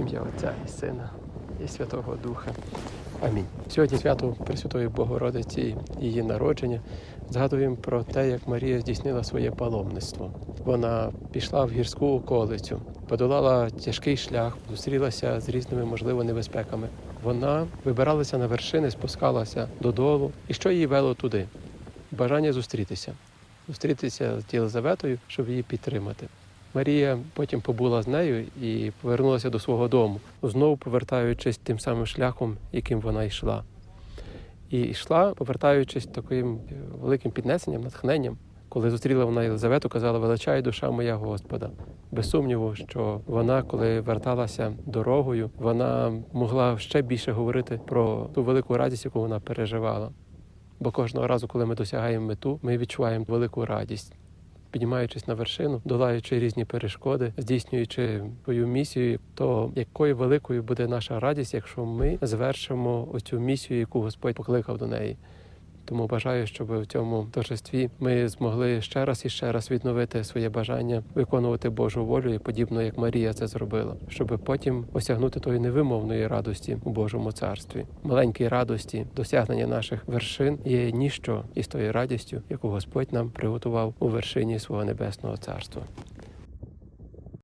ім'я Отця і Сина і Святого Духа. Амінь. Сьогодні свято Пресвятої Богородиці і її народження. Згадуємо про те, як Марія здійснила своє паломництво. Вона пішла в гірську околицю, подолала тяжкий шлях, зустрілася з різними можливо небезпеками. Вона вибиралася на вершини, спускалася додолу. І що її вело туди? Бажання зустрітися, зустрітися з Єлизаветою, щоб її підтримати. Марія потім побула з нею і повернулася до свого дому, знову повертаючись тим самим шляхом, яким вона йшла. І йшла, повертаючись таким е, великим піднесенням, натхненням. Коли зустріла вона Єлизавету, казала, величай душа моя Господа. Без сумніву, що вона, коли верталася дорогою, вона могла ще більше говорити про ту велику радість, яку вона переживала. Бо кожного разу, коли ми досягаємо мету, ми відчуваємо велику радість. Піднімаючись на вершину, долаючи різні перешкоди, здійснюючи свою місію, то якою великою буде наша радість, якщо ми звершимо оцю місію, яку Господь покликав до неї. Тому бажаю, щоб в цьому торжестві ми змогли ще раз і ще раз відновити своє бажання виконувати Божу волю, і подібно як Марія це зробила, щоб потім осягнути тої невимовної радості у Божому царстві, маленькій радості, досягнення наших вершин є ніщо із тою радістю, яку Господь нам приготував у вершині свого небесного царства.